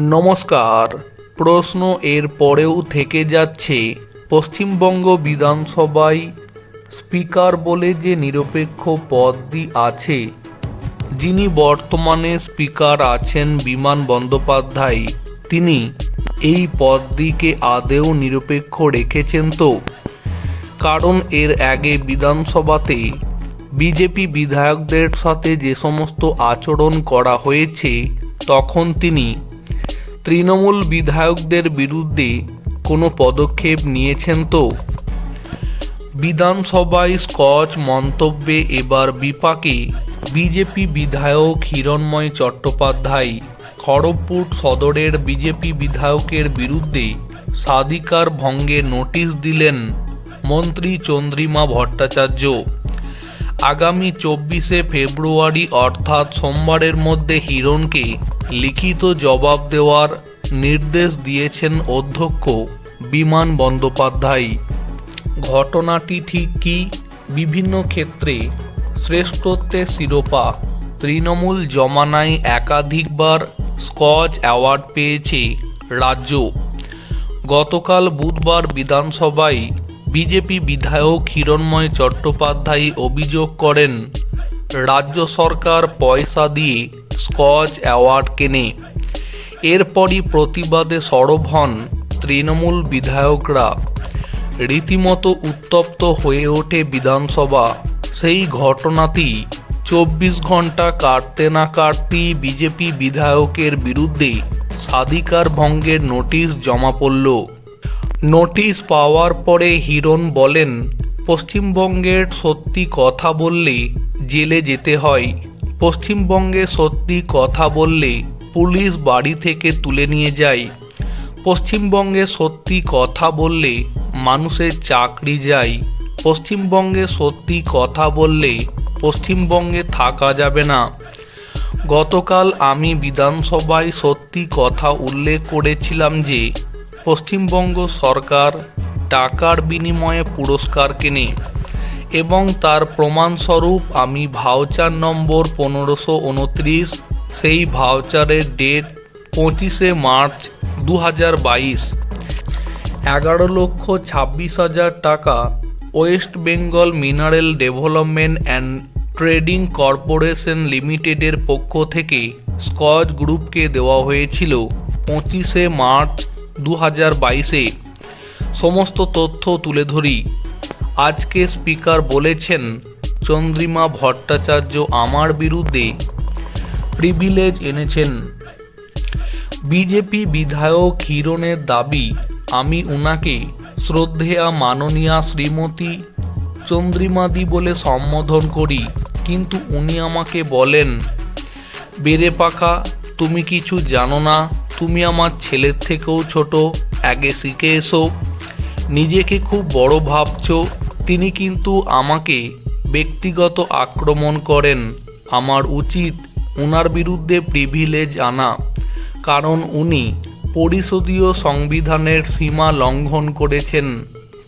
নমস্কার। প্রশ্ন এর পরেও থেকে যাচ্ছে। পশ্চিমবঙ্গ বিধানসভায় স্পিকার বলে যে নিরপেক্ষ পদটি আছে, যিনি বর্তমানে স্পিকার আছেন বিমান বন্দ্যোপাধ্যায়, তিনি এই পদটিকে আদেও নিরপেক্ষ রেখেছেন তো? কারণ এর আগে বিধানসভাতে বিজেপি বিধায়কদের সাথে যে সমস্ত আচরণ করা হয়েছে, তখন তিনি তৃণমূল বিধায়কদের বিরুদ্ধে কোনো পদক্ষেপ নিয়েছেন তো? বিধানসভায় স্কচ মন্তব্যে এবার বিপাকে বিজেপি বিধায়ক হিরণময় চট্টোপাধ্যায়। খড়গপুর সদরের বিজেপি বিধায়কের বিরুদ্ধে স্বাধিকার ভঙ্গে নোটিশ দিলেন মন্ত্রী চন্দ্রিমা ভট্টাচার্য। আগামী চব্বিশে ফেব্রুয়ারি অর্থাৎ সোমবারের মধ্যে হিরণকে লিখিত জবাব দেওয়ার নির্দেশ দিয়েছেন অধ্যক্ষ বিমান বন্দ্যোপাধ্যায়। ঘটনাটি ঠিক কি? বিভিন্ন ক্ষেত্রে শ্রেষ্ঠত্বের শিরোপা তৃণমূল জমানায় একাধিকবার স্কচ অ্যাওয়ার্ড পেয়েছে রাজ্য। গতকাল বুধবার বিধানসভায় বিজেপি বিধায়ক হিরণময় চট্টোপাধ্যায় অভিযোগ করেন রাজ্য সরকার পয়সা দিয়ে স্কচ অ্যাওয়ার্ড কেনে। এরপরই প্রতিবাদে সরব হন তৃণমূল বিধায়করা। রীতিমতো উত্তপ্ত হয়ে ওঠে বিধানসভা। সেই ঘটনাটি চব্বিশ ঘণ্টা কাটতে না কাটতেই বিজেপি বিধায়কের বিরুদ্ধে স্বাধিকার ভঙ্গের নোটিশ জমা পড়ল। নোটিশ পাওয়ার পরে হিরণ বলেন, পশ্চিমবঙ্গের সত্যি কথা বললে জেলে যেতে হয়। পশ্চিমবঙ্গে সত্যি কথা বললে পুলিশ বাড়ি থেকে তুলে নিয়ে যায়। পশ্চিমবঙ্গে সত্যি কথা বললে মানুষের চাকরি যায়। পশ্চিমবঙ্গে সত্যি কথা বললে পশ্চিমবঙ্গে থাকা যাবে না। গতকাল আমি বিধানসভায় সত্যি কথা উল্লেখ করেছিলাম যে, পশ্চিমবঙ্গ সরকার টাকার বিনিময়ে পুরস্কার কেনে। এবং তার প্রমাণস্বরূপ আমি ভাউচার নম্বর পনেরোশো উনত্রিশ, সেই ভাউচারের ডেট পঁচিশে মার্চ দু হাজার বাইশ। এগারো লক্ষ ছাব্বিশ হাজার টাকা West Bengal mineral development and trading corporation লিমিটেডের পক্ষ থেকে স্কচ গ্রুপকে দেওয়া হয়েছিল পঁচিশে মার্চ দু হাজার বাইশে। সমস্ত তথ্য তুলে ধরি। আজকে স্পিকার বলেছেন, চন্দ্রিমা ভট্টাচার্য আমার বিরুদ্ধে প্রিভিলেজ এনেছেন। বিজেপি বিধায়ক হিরণের দাবি, আমি উনাকে শ্রদ্ধেয়া মাননীয়া শ্রীমতী চন্দ্রিমাদি বলে সম্বোধন করি, কিন্তু উনি আমাকে বলেন, বেড়ে পাখা, তুমি কিছু জানো না, তুমি আমার ছেলের থেকেও ছোট, আগে শিখে এসো। নিজেকে খুব বড় ভাবছ তিনি কিন্তু আমাকে ব্যক্তিগত আক্রমণ করেন। আমার উচিত ওনার বিরুদ্ধে প্রিভিলেজ আনা, কারণ উনি পরিষদীয় সংবিধানের সীমা লঙ্ঘন করেছেন।